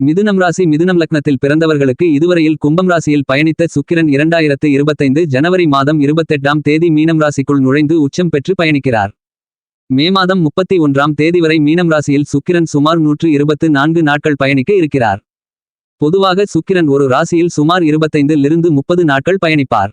மிதுனம் ராசி மிதுனம் லக்னத்தில் பிறந்தவர்களுக்கு இதுவரையில் கும்பம் ராசியில் பயணித்த சுக்கிரன் இரண்டாயிரத்து இருபத்தைந்து ஜனவரி மாதம் இருபத்தெட்டாம் தேதி மீனம் ராசிக்குள் நுழைந்து உச்சம் பெற்று பயணிக்கிறார். மே மாதம் முப்பத்தி ஒன்றாம் தேதி வரை மீனம் ராசியில் சுக்கிரன் சுமார் நூற்று இருபத்து நான்கு நாட்கள் பயணிக்க இருக்கிறார். பொதுவாக சுக்கிரன் ஒரு ராசியில் சுமார் இருபத்தைந்திலிருந்து முப்பது நாட்கள் பயணிப்பார்.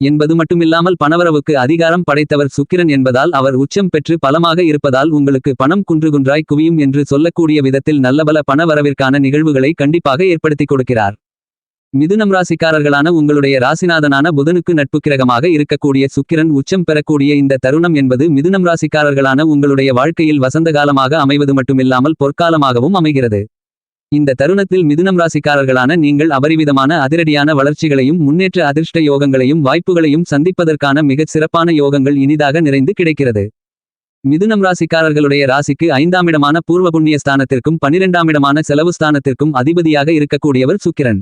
என்பது மட்டுமில்லாமல் பணவரவுக்கு அதிகாரம் படைத்தவர் சுக்கிரன் என்பதால் அவர் உச்சம் பெற்று பலமாக இருப்பதால் உங்களுக்கு பணம் குன்று குன்றாய் குவியும் என்று சொல்லக்கூடிய விதத்தில் நல்லபல பணவரவிற்கான நிகழ்வுகளை கண்டிப்பாக ஏற்படுத்திக் கொடுக்கிறார். மிதுனம் ராசிக்காரர்களான உங்களுடைய ராசிநாதனான புதனுக்கு நட்பு கிரகமாக இருக்கக்கூடிய சுக்கிரன் உச்சம் பெறக்கூடிய இந்த தருணம் என்பது மிதுனம் ராசிக்காரர்களான உங்களுடைய வாழ்க்கையில் வசந்த காலமாக அமைவது மட்டுமில்லாமல் பொற்காலமாகவும் அமைகிறது. இந்த தருணத்தில் மிதுனம் ராசிக்காரர்களான நீங்கள் அபரிவிதமான அதிரடியான வளர்ச்சிகளையும் முன்னேற்ற அதிர்ஷ்ட யோகங்களையும் வாய்ப்புகளையும் சந்திப்பதற்கான மிகச் சிறப்பான யோகங்கள் இனிதாக நிறைந்து கிடைக்கிறது. மிதுனம் ராசிக்காரர்களுடைய ராசிக்கு ஐந்தாமிடமான பூர்வ புண்ணிய ஸ்தானத்திற்கும் பனிரெண்டாமிடமான செலவு ஸ்தானத்திற்கும் அதிபதியாக இருக்கக்கூடியவர் சுக்கிரன்.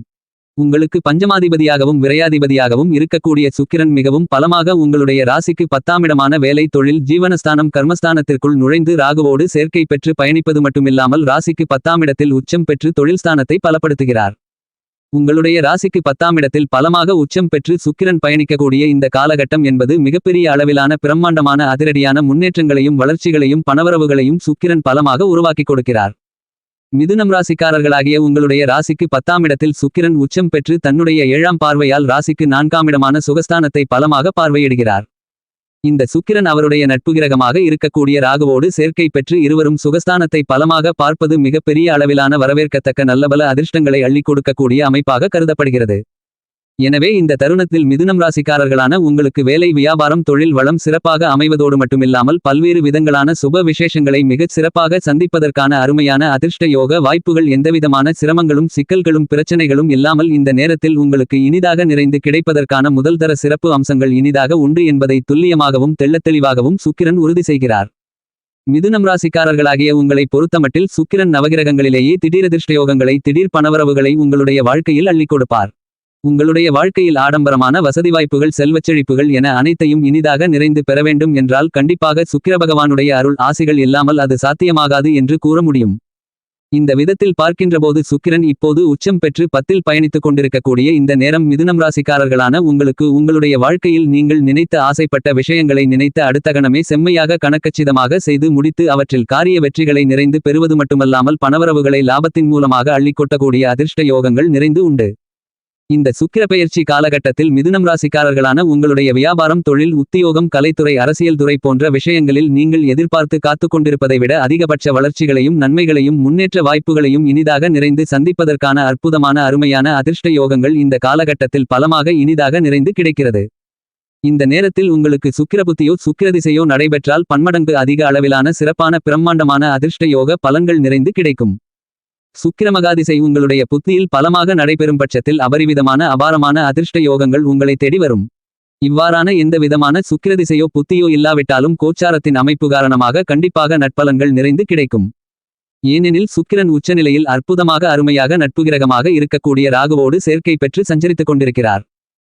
உங்களுக்கு பஞ்சமாதிபதியாகவும் விரையாதிபதியாகவும் இருக்கக்கூடிய சுக்கிரன் மிகவும் பலமாக உங்களுடைய ராசிக்கு பத்தாமிடமான வேலை தொழில் ஜீவனஸ்தானம் கர்மஸ்தானத்திற்குள் நுழைந்து ராகுவோடு சேர்க்கை பெற்று பயணிப்பது மட்டுமில்லாமல் ராசிக்கு பத்தாமிடத்தில் உச்சம் பெற்று தொழில் ஸ்தானத்தை பலப்படுத்துகிறார். உங்களுடைய ராசிக்கு பத்தாமிடத்தில் பலமாக உச்சம் பெற்று சுக்கிரன் பயணிக்கக்கூடிய இந்த காலகட்டம் என்பது மிகப்பெரிய அளவிலான பிரம்மாண்டமான அதிரடியான முன்னேற்றங்களையும் வளர்ச்சிகளையும் பணவரவுகளையும் சுக்கிரன் பலமாக உருவாக்கிக் கொடுக்கிறார். மிதுனம் ராசிக்காரர்களாகிய உங்களுடைய ராசிக்கு பத்தாம் இடத்தில் சுக்கிரன் உச்சம் பெற்று தன்னுடைய ஏழாம் பார்வையால் ராசிக்கு நான்காம் இடமான சுகஸ்தானத்தை பலமாக பார்வையிடுகிறார். இந்த சுக்கிரன் அவருடைய நட்புகிரகமாக இருக்கக்கூடிய ராகுவோடு சேர்க்கை பெற்று இருவரும் சுகஸ்தானத்தை பலமாக பார்ப்பது மிகப்பெரிய அளவிலான வரவேற்கத்தக்க நல்லபல அதிர்ஷ்டங்களை அள்ளிக் கொடுக்கக்கூடிய அமைப்பாக கருதப்படுகிறது. எனவே இந்த தருணத்தில் மிதுனம் ராசிக்காரர்களான உங்களுக்கு வேலை வியாபாரம் தொழில் வளம் சிறப்பாக அமைவதோடு மட்டுமில்லாமல் பல்வேறு விதங்களான சுப விசேஷங்களை மிகச் சிறப்பாக சந்திப்பதற்கான அருமையான அதிர்ஷ்ட யோக வாய்ப்புகள் எந்தவிதமான சிரமங்களும் சிக்கல்களும் பிரச்சனைகளும் இல்லாமல் இந்த நேரத்தில் உங்களுக்கு இனிதாக நிறைந்து கிடைப்பதற்கான முதல்தர சிறப்பு அம்சங்கள் இனிதாக உண்டு என்பதை துல்லியமாகவும் தெள்ளத்தெளிவாகவும் சுக்கிரன் உறுதி செய்கிறார். மிதுனம் ராசிக்காரர்களாகிய உங்களை பொறுத்தமட்டில் சுக்கிரன் நவகிரகங்களிலேயே திடீரதிர்ஷ்டயோகங்களை திடீர் பணவரவுகளை உங்களுடைய வாழ்க்கையில் அள்ளிக் கொடுப்பார். உங்களுடைய வாழ்க்கையில் ஆடம்பரமான வசதி வாய்ப்புகள் செல்வச்செழிப்புகள் என அனைத்தையும் இனிதாக நிறைந்து பெற வேண்டும் என்றால் கண்டிப்பாக சுக்கிர பகவானுடைய அருள் ஆசைகள் இல்லாமல் அது சாத்தியமாகாது என்று கூற முடியும். இந்த விதத்தில் பார்க்கின்றபோது சுக்கிரன் இப்போது உச்சம் பெற்று பத்தில் பயணித்துக் கொண்டிருக்கக்கூடிய இந்த நேரம் மிதுனம் ராசிக்காரர்களான உங்களுக்கு உங்களுடைய வாழ்க்கையில் நீங்கள் நினைத்த ஆசைப்பட்ட விஷயங்களை நினைத்த அடுத்த கணமே செம்மையாக கணக்கச்சிதமாக செய்து முடித்து அவற்றில் காரிய வெற்றிகளை நிறைந்து பெறுவது மட்டுமல்லாமல் பணவரவுகளை லாபத்தின் மூலமாக அள்ளிக்கொட்டக்கூடிய அதிர்ஷ்ட யோகங்கள் நிறைந்து உண்டு. இந்த சுக்கிர பெயர்ச்சி காலகட்டத்தில் மிதுனம் ராசிக்காரர்களான உங்களுடைய வியாபாரம் தொழில் உத்தியோகம் கலைத்துறை அரசியல் துறை போன்ற விஷயங்களில் நீங்கள் எதிர்பார்த்து காத்துக்கொண்டிருப்பதை விட அதிகபட்ச வளர்ச்சிகளையும் நன்மைகளையும் முன்னேற்ற வாய்ப்புகளையும் இனிதாக நிறைந்து சந்திப்பதற்கான அற்புதமான அருமையான அதிர்ஷ்ட யோகங்கள் இந்த காலகட்டத்தில் பலமாக இனிதாக நிறைந்து கிடைக்கிறது. இந்த நேரத்தில் உங்களுக்கு சுக்கிரபுத்தியோ சுக்கிரதிசையோ நடைபெற்றால் பன்மடங்கு அதிக அளவிலான சிறப்பான பிரம்மாண்டமான அதிர்ஷ்ட யோக பலன்கள் நிறைந்து கிடைக்கும். சுக்கிரமகாதிசை உங்களுடைய புத்தியில் பலமாக நடைபெறும் பட்சத்தில் அபரிவிதமான அபாரமான அதிர்ஷ்ட யோகங்கள் உங்களை தேடி வரும். இவ்வாறான எந்த விதமான சுக்கிரதிசையோ புத்தியோ இல்லாவிட்டாலும் கோச்சாரத்தின் அமைப்பு காரணமாக கண்டிப்பாக நட்பலன்கள் நிறைந்து கிடைக்கும். ஏனெனில் சுக்கிரன் உச்சநிலையில் அற்புதமாக அருமையாக நட்புகிரகமாக இருக்கக்கூடிய ராகுவோடு சேர்க்கை பெற்று சஞ்சரித்துக் கொண்டிருக்கிறார்.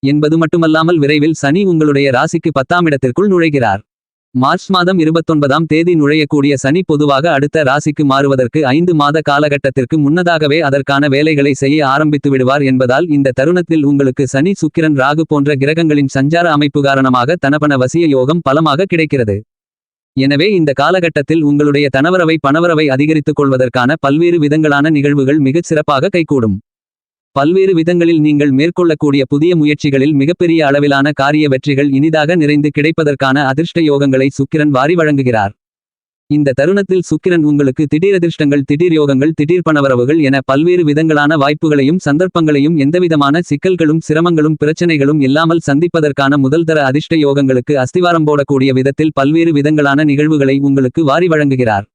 என்பது மட்டுமல்லாமல் விரைவில் சனி உங்களுடைய ராசிக்கு பத்தாம் இடத்திற்குள் நுழைகிறார். மார்ச் மாதம் இருபத்தொன்பதாம் தேதி நுழையக்கூடிய சனி பொதுவாக அடுத்த ராசிக்கு மாறுவதற்கு ஐந்து மாத காலகட்டத்திற்கு முன்னதாகவே அதற்கான வேலைகளை செய்ய ஆரம்பித்து விடுவார் என்பதால் இந்த தருணத்தில் உங்களுக்கு சனி சுக்கிரன் ராகு போன்ற கிரகங்களின் சஞ்சார அமைப்பு காரணமாக தனபன வசிய யோகம் பலமாக கிடைக்கிறது. எனவே இந்த காலகட்டத்தில் உங்களுடைய தனவரவை பணவரவை அதிகரித்துக் கொள்வதற்கான பல்வேறு விதங்களான நிகழ்வுகள் மிகச் சிறப்பாக கைகூடும். பல்வேறு விதங்களில் நீங்கள் மேற்கொள்ளக்கூடிய புதிய முயற்சிகளில் மிகப்பெரிய அளவிலான காரிய வெற்றிகள் இனிதாக நிறைந்து கிடைப்பதற்கான அதிர்ஷ்ட யோகங்களை சுக்கிரன் வாரி வழங்குகிறார். இந்த தருணத்தில் சுக்கிரன் உங்களுக்கு திடீரதிர்ஷ்டங்கள் திடீர் யோகங்கள் திடீர் பணவரவுகள் என பல்வேறு விதங்களான வாய்ப்புகளையும் சந்தர்ப்பங்களையும் எந்தவிதமான சிக்கல்களும் சிரமங்களும் பிரச்சனைகளும் இல்லாமல் சந்திப்பதற்கான முதல்தர அதிர்ஷ்ட யோகங்களுக்கு அஸ்திவாரம் போடக்கூடிய விதத்தில் பல்வேறு விதங்களான நிகழ்வுகளை உங்களுக்கு வாரி வழங்குகிறார்.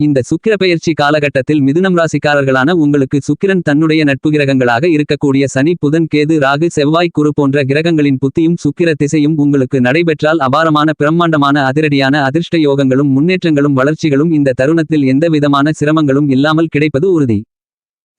இந்த சுக்கிர பெயர்ச்சி காலகட்டத்தில் மிதுனம் ராசிக்காரர்களான உங்களுக்கு சுக்கிரன் தன்னுடைய நட்பு கிரகங்களாக இருக்கக்கூடிய சனி புதன் கேது ராகு செவ்வாய் குறு போன்ற கிரகங்களின் புத்தியும் சுக்கிர திசையும் உங்களுக்கு நடைபெற்றால் அபாரமான பிரம்மாண்டமான அதிரடியான அதிர்ஷ்ட யோகங்களும் முன்னேற்றங்களும் வளர்ச்சிகளும் இந்த தருணத்தில் எந்தவிதமான சிரமங்களும் இல்லாமல் கிடைப்பது உறுதி.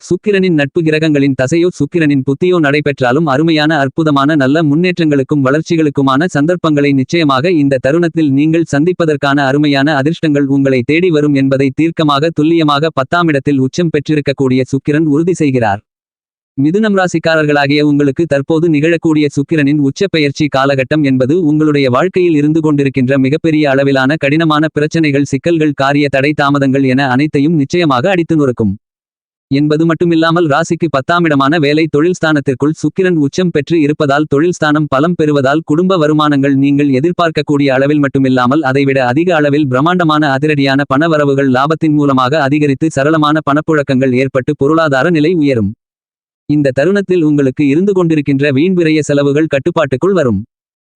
சுக்கிரனின் நட்பு கிரகங்களின் தசையோ சுக்கிரனின் புத்தியோ நடைபெற்றாலும் அருமையான அற்புதமான நல்ல முன்னேற்றங்களுக்கும் வளர்ச்சிகளுக்குமான சந்தர்ப்பங்களை நிச்சயமாக இந்த தருணத்தில் நீங்கள் சந்திப்பதற்கான அருமையான அதிர்ஷ்டங்கள் உங்களை தேடி வரும் என்பதை தீர்க்கமாக துல்லியமாக பத்தாம் இடத்தில் உச்சம் பெற்றிருக்கக்கூடிய சுக்கிரன் உறுதி செய்கிறார். மிதுனம் ராசிக்காரர்களாகிய உங்களுக்கு தற்போது நிகழக்கூடிய சுக்கிரனின் உச்ச பெயர்ச்சி காலகட்டம் என்பது உங்களுடைய வாழ்க்கையில் இருந்து கொண்டிருக்கின்ற மிகப்பெரிய அளவிலான கடினமான பிரச்சனைகள் சிக்கல்கள் காரிய தடை தாமதங்கள் என அனைத்தையும் நிச்சயமாக அடித்து நொறுக்கும். என்பது மட்டுமில்லாமல் ராசிக்கு பத்தாமிடமான வேலை தொழில் ஸ்தானத்திற்குள் சுக்கிரன் உச்சம் பெற்று இருப்பதால் தொழில் ஸ்தானம் பலம் பெறுவதால் குடும்ப வருமானங்கள் நீங்கள் எதிர்பார்க்கக்கூடிய அளவில் மட்டுமில்லாமல் அதைவிட அதிக அளவில் பிரம்மாண்டமான அதிரடியான பணவரவுகள் லாபத்தின் மூலமாக அதிகரித்து சரளமான பணப்புழக்கங்கள் ஏற்பட்டு பொருளாதார நிலை உயரும். இந்த தருணத்தில் உங்களுக்கு இருந்து கொண்டிருக்கின்ற வீண்விரைய செலவுகள் கட்டுப்பாட்டுக்குள் வரும்.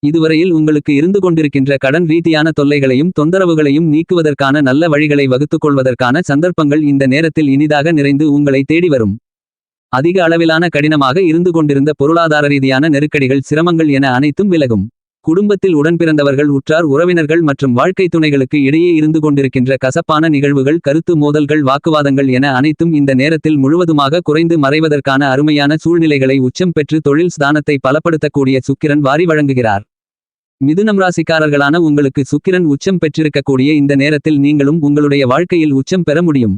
இதுவரையில் உங்களுக்கு இருந்து கொண்டிருக்கின்ற கடன் ரீதியான தொல்லைகளையும் தொந்தரவுகளையும் நீக்குவதற்கான நல்ல வழிகளை வகுத்துக் கொள்வதற்கான சந்தர்ப்பங்கள் இந்த நேரத்தில் இனிதாக நிறைந்து உங்களை தேடி வரும். அதிக அளவிலான கடினமாக இருந்து கொண்டிருந்த பொருளாதார ரீதியான நெருக்கடிகள் சிரமங்கள் என அனைத்தும் விலகும். குடும்பத்தில் உடன்பிறந்தவர்கள் உற்றார் உறவினர்கள் மற்றும் வாழ்க்கை துணைகளுக்கு இடையே இருந்து கொண்டிருக்கின்ற கசப்பான நிகழ்வுகள் கருத்து மோதல்கள் வாக்குவாதங்கள் என அனைத்தும் இந்த நேரத்தில் முழுவதுமாக குறைந்து மறைவதற்கான அருமையான சூழ்நிலைகளை உச்சம் பெற்று தொழில் ஸ்தானத்தை பலப்படுத்தக்கூடிய சுக்கிரன் வாரி வழங்குகிறார். மிதுனம் ராசிக்காரர்களான உங்களுக்கு சுக்கிரன் உச்சம் பெற்றிருக்கக்கூடிய இந்த நேரத்தில் நீங்களும் உங்களுடைய வாழ்க்கையில் உச்சம் பெற முடியும்.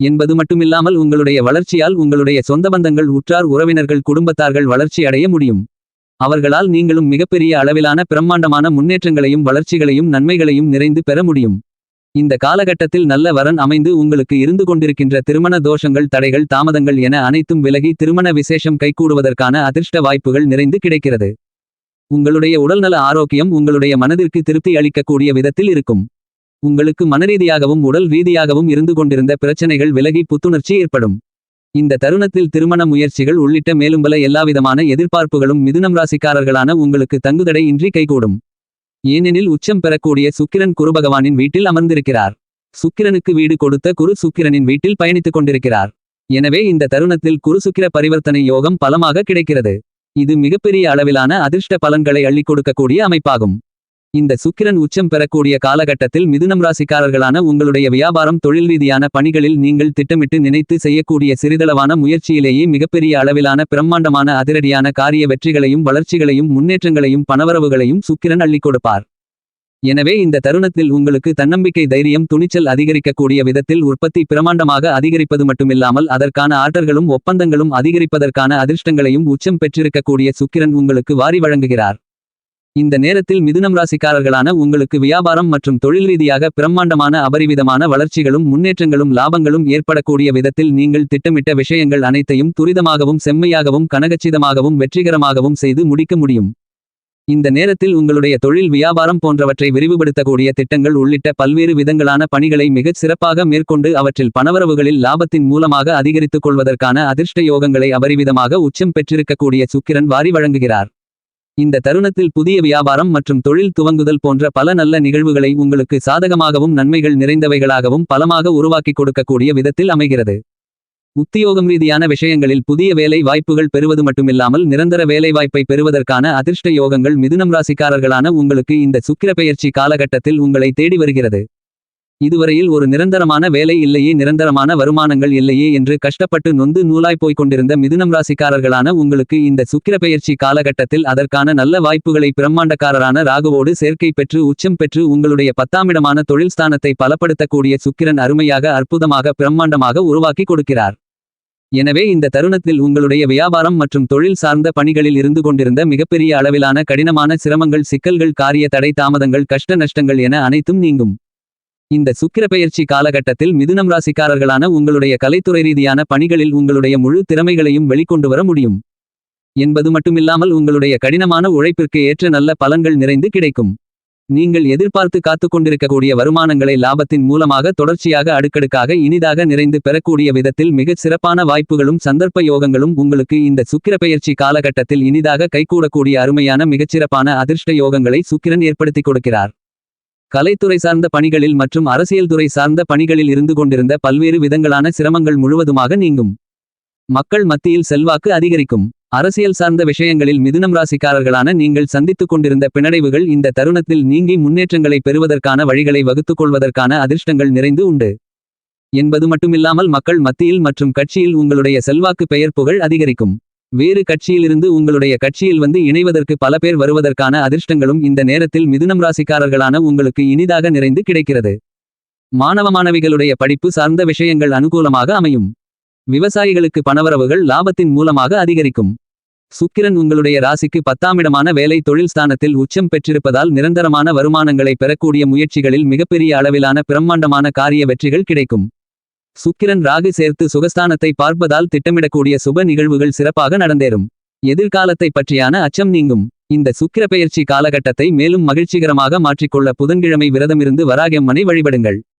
என்பது மட்டுமில்லாமல் உங்களுடைய வளர்ச்சியால் உங்களுடைய சொந்த பந்தங்கள் உற்றார் உறவினர்கள் குடும்பத்தார்கள் வளர்ச்சி அடைய முடியும். அவர்களால் நீங்களும் மிகப்பெரிய அளவிலான பிரம்மாண்டமான முன்னேற்றங்களையும் வளர்ச்சிகளையும் நன்மைகளையும் நிறைந்து பெற முடியும். இந்த காலகட்டத்தில் நல்ல வரன் அமைந்து உங்களுக்கு இருந்து கொண்டிருக்கின்ற திருமண தோஷங்கள் தடைகள் தாமதங்கள் என அனைத்தும் விலகி திருமண விசேஷம் கைகூடுவதற்கான அதிர்ஷ்ட வாய்ப்புகள் நிறைந்து கிடைக்கிறது. உங்களுடைய உடல்நல ஆரோக்கியம் உங்களுடைய மனதிற்கு திருப்தி அளிக்கக்கூடிய விதத்தில் இருக்கும். உங்களுக்கு மனரீதியாகவும் உடல் ரீதியாகவும் இருந்து கொண்டிருந்த பிரச்சனைகள் விலகி புத்துணர்ச்சி ஏற்படும். இந்த தருணத்தில் திருமண முயற்சிகள் உள்ளிட்ட மேலும் பல எல்லாவிதமான எதிர்பார்ப்புகளும் மிதுனம் ராசிக்காரர்களான உங்களுக்கு தங்குதடை இன்றி கைகூடும். ஏனெனில் உச்சம் பெறக்கூடிய சுக்கிரன் குருபகவானின் வீட்டில் அமர்ந்திருக்கிறார். சுக்கிரனுக்கு வீடு கொடுத்த குரு சுக்கிரனின் வீட்டில் பயணித்துக் கொண்டிருக்கிறார். எனவே இந்த தருணத்தில் குரு சுக்கிர பரிவர்த்தனை யோகம் பலமாக கிடைக்கிறது. இது மிகப்பெரிய அளவிலான அதிர்ஷ்ட பலன்களை அள்ளிக் கொடுக்கக்கூடிய அமைப்பாகும். இந்த சுக்கிரன் உச்சம் பெறக்கூடிய காலகட்டத்தில் மிதுனம் ராசிக்காரர்களான உங்களுடைய வியாபாரம் தொழில் ரீதியான பணிகளில் நீங்கள் திட்டமிட்டு நினைத்து செய்யக்கூடிய சிறிதளவான முயற்சியிலேயே மிகப்பெரிய அளவிலான பிரம்மாண்டமான அதிரடியான காரிய வெற்றிகளையும் வளர்ச்சிகளையும் முன்னேற்றங்களையும் பணவரவுகளையும் சுக்கிரன் அள்ளிக் கொடுப்பார். எனவே இந்த தருணத்தில் உங்களுக்கு தன்னம்பிக்கை தைரியம் துணிச்சல் அதிகரிக்கக்கூடிய விதத்தில் உற்பத்தி பிரமாண்டமாக அதிகரிப்பது மட்டுமில்லாமல் அதற்கான ஆர்டர்களும் ஒப்பந்தங்களும் அதிகரிப்பதற்கான அதிர்ஷ்டங்களையும் உச்சம் பெற்றிருக்கக்கூடிய சுக்கிரன் உங்களுக்கு வாரி வழங்குகிறார். இந்த நேரத்தில் மிதுனம் ராசிக்காரர்களான உங்களுக்கு வியாபாரம் மற்றும் தொழில் ரீதியாக பிரம்மாண்டமான அபரிவிதமான வளர்ச்சிகளும் முன்னேற்றங்களும் லாபங்களும் ஏற்படக்கூடிய விதத்தில் நீங்கள் திட்டமிட்ட விஷயங்கள் அனைத்தையும் துரிதமாகவும் செம்மையாகவும் கனகச்சிதமாகவும் வெற்றிகரமாகவும் செய்து முடிக்க முடியும். இந்த நேரத்தில் உங்களுடைய தொழில் வியாபாரம் போன்றவற்றை விரிவுபடுத்தக்கூடிய திட்டங்கள் உள்ளிட்ட பல்வேறு விதங்களான பணிகளை மிகச் சிறப்பாக மேற்கொண்டு அவற்றில் பணவரவுகளில் லாபத்தின் மூலமாக அதிகரித்துக் கொள்வதற்கான அதிர்ஷ்ட யோகங்களை அபரிவிதமாக உச்சம் பெற்றிருக்கக்கூடிய சுக்கிரன் வாரி வழங்குகிறார். இந்த தருணத்தில் புதிய வியாபாரம் மற்றும் தொழில் துவங்குதல் போன்ற பல நல்ல நிகழ்வுகளை உங்களுக்கு சாதகமாகவும் நன்மைகள் நிறைந்தவைகளாகவும் பலமாக உருவாக்கிக் கொடுக்கக்கூடிய விதத்தில் அமைகிறது. உத்தியோகம் ரீதியான விஷயங்களில் புதிய வேலை வாய்ப்புகள் பெறுவது மட்டுமில்லாமல் நிரந்தர வேலைவாய்ப்பை பெறுவதற்கான அதிர்ஷ்ட யோகங்கள் மிதுனம் ராசிக்காரர்களான உங்களுக்கு இந்த சுக்கிர பெயர்ச்சி காலகட்டத்தில் உங்களை தேடி வருகிறது. இதுவரையில் ஒரு நிரந்தரமான வேலை இல்லையே நிரந்தரமான வருமானங்கள் இல்லையே என்று கஷ்டப்பட்டு நொந்து நூலாய் போய்க் கொண்டிருந்த மிதுனம் ராசிக்காரர்களான உங்களுக்கு இந்த சுக்கிர பெயர்ச்சி காலகட்டத்தில் அதற்கான நல்ல வாய்ப்புகளை பிரம்மாண்டக்காரரான ராகுவோடு சேர்க்கை பெற்று உச்சம் பெற்று உங்களுடைய பத்தாமிடமான தொழில் ஸ்தானத்தை பலப்படுத்தக்கூடிய சுக்கிரன் அருமையாக அற்புதமாக பிரம்மாண்டமாக உருவாக்கி கொடுக்கிறார். எனவே இந்த தருணத்தில் உங்களுடைய வியாபாரம் மற்றும் தொழில் சார்ந்த பணிகளில் இருந்து கொண்டிருந்த மிகப்பெரிய அளவிலான கடினமான சிரமங்கள் சிக்கல்கள் காரிய தடை தாமதங்கள் கஷ்ட நஷ்டங்கள் என அனைத்தும் நீங்கும். இந்த சுக்கிர பெயர்ச்சி காலகட்டத்தில் மிதுனம் ராசிக்காரர்களான உங்களுடைய கலைத்துறை ரீதியான பணிகளில் உங்களுடைய முழு திறமைகளையும் வெளிக்கொண்டு வர முடியும். என்பது மட்டுமில்லாமல் உங்களுடைய கடினமான உழைப்பிற்கு ஏற்ற நல்ல பலன்கள் நிறைந்து கிடைக்கும். நீங்கள் எதிர்பார்த்து காத்துக்கொண்டிருக்கக்கூடிய வருமானங்களை லாபத்தின் மூலமாக தொடர்ச்சியாக அடுக்கடுக்காக இனிதாக நிறைந்து பெறக்கூடிய விதத்தில் மிகச் சிறப்பான வாய்ப்புகளும் சந்தர்ப்ப யோகங்களும் உங்களுக்கு இந்த சுக்கிர பெயர்ச்சி காலகட்டத்தில் இனிதாக கைகூடக்கூடிய அருமையான மிகச்சிறப்பான அதிர்ஷ்ட யோகங்களை சுக்கிரன் ஏற்படுத்திக் கொடுக்கிறார். கலைத்துறை சார்ந்த பணிகளில் மற்றும் அரசியல் துறை சார்ந்த பணிகளில் இருந்து கொண்டிருந்த பல்வேறு விதங்களான சிரமங்கள் முழுவதுமாக நீங்கும். மக்கள் மத்தியில் செல்வாக்கு அதிகரிக்கும். அரசியல் சார்ந்த விஷயங்களில் மிதுனம் ராசிக்காரர்களான நீங்கள் சந்தித்துக் கொண்டிருந்த பிணடைவுகள் இந்த தருணத்தில் நீங்கி முன்னேற்றங்களை பெறுவதற்கான வழிகளை வகுத்துக் கொள்வதற்கான அதிர்ஷ்டங்கள் நிறைந்து உண்டு. என்பது மட்டுமில்லாமல் மக்கள் மத்தியில் மற்றும் கட்சியில் உங்களுடைய செல்வாக்கு பெயர் புகழ் அதிகரிக்கும். வேறு கட்சியிலிருந்து உங்களுடைய கட்சியில் வந்து இணைவதற்கு பல பேர் வருவதற்கான அதிர்ஷ்டங்களும் இந்த நேரத்தில் மிதுனம் ராசிக்காரர்களான உங்களுக்கு இனிதாக நிறைந்து கிடைக்கிறது. மாணவ மாணவிகளுடைய படிப்பு சார்ந்த விஷயங்கள் அனுகூலமாக அமையும். விவசாயிகளுக்கு பணவரவுகள் லாபத்தின் மூலமாக அதிகரிக்கும். சுக்கிரன் உங்களுடைய ராசிக்கு பத்தாமிடமான வேலை தொழில் ஸ்தானத்தில் உச்சம் பெற்றிருப்பதால் நிரந்தரமான வருமானங்களை பெறக்கூடிய முயற்சிகளில் மிகப்பெரிய அளவிலான பிரம்மாண்டமான காரிய வெற்றிகள் கிடைக்கும். சுக்கிரன் ராகு சேர்த்து சுகஸ்தானத்தை பார்ப்பதால் திட்டமிடக்கூடிய சுப நிகழ்வுகள் சிறப்பாக நடந்தேறும். எதிர்காலத்தை பற்றியான அச்சம் நீங்கும். இந்த சுக்கிர பெயர்ச்சி காலகட்டத்தை மேலும் மகிழ்ச்சிகரமாக மாற்றிக்கொள்ள புதன்கிழமை விரதமிருந்து வராகியம்மனை வழிபடுங்கள்.